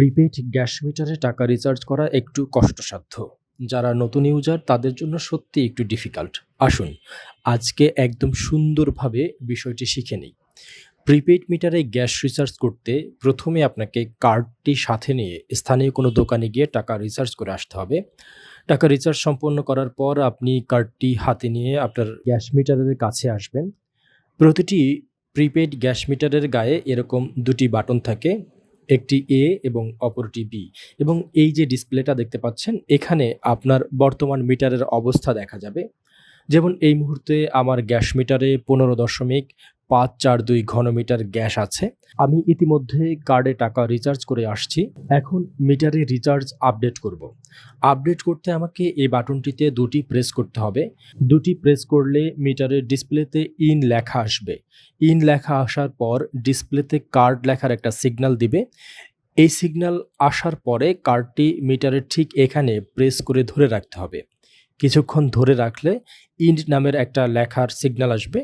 Prepaid gas মিটারে টাকা recharge করা একটু কষ্টসাধ্য। যারা নতুন ইউজার, তাদের জন্য সত্যি একটু ডিফিকাল্ট আসুন, আজকে একদম সুন্দরভাবে বিষয়টি শিখে নিই। প্রিপেইড মিটারে গ্যাস রিচার্জ করতে প্রথমে আপনাকে কার্ডটি সাথে নিয়ে স্থানীয় কোনো দোকানে গিয়ে টাকা রিচার্জ করে আসতে হবে। টাকা রিচার্জ সম্পন্ন করার পর আপনি কার্ডটি হাতে নিয়ে আপনার গ্যাস মিটারের কাছে আসবেন। প্রতিটি প্রিপেইড গ্যাস মিটারের গায়ে এরকম দুটি বাটন থাকে। একটি এ এবং অপরটি বি এবং এই যে ডিসপ্লেটা দেখতে পাচ্ছেন, এখানে আপনার বর্তমান মিটারের অবস্থা দেখা যাবে। যেমন এই মুহূর্তে আমার গ্যাস মিটারে পনেরো দশমিক পাঁচ চার দুই ঘনমিটার গ্যাস আছে। আমি ইতিমধ্যে কার্ডে টাকা রিচার্জ করে আসছি। এখন মিটারে রিচার্জ আপডেট করব। আপডেট করতে আমাকে এই বাটনটিতে দুটি প্রেস করতে হবে। দুটি প্রেস করলে মিটারের ডিসপ্লেতে ইন লেখা আসবে। ইন লেখা আসার পর ডিসপ্লেতে কার্ড লেখার একটা সিগন্যাল দিবে। এই সিগন্যাল আসার পরে কার্ডটি মিটারের ঠিক এখানে প্রেস করে ধরে রাখতে হবে। কিছুক্ষণ ধরে রাখলে ইন্ড নামের একটা লেখার সিগন্যাল আসবে।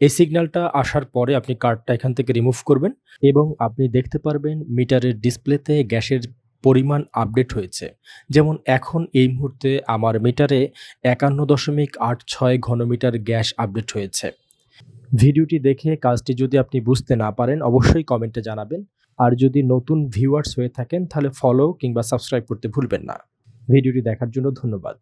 এই সিগন্যালটা আসার পরে আপনি কার্ডটা এখান থেকে রিমুভ করবেন এবং আপনি দেখতে পারবেন মিটারের ডিসপ্লেতে গ্যাসের পরিমাণ আপডেট হয়েছে। যেমন এখন এই মুহূর্তে আমার মিটারে একান্ন দশমিক আট ছয় ঘনমিটার গ্যাস আপডেট হয়েছে। ভিডিওটি দেখে কাজটি যদি আপনি বুঝতে না পারেন, অবশ্যই কমেন্টে জানাবেন। আর যদি নতুন ভিউয়ার্স হয়ে থাকেন, তাহলে ফলো কিংবা সাবস্ক্রাইব করতে ভুলবেন না। ভিডিওটি দেখার জন্য ধন্যবাদ।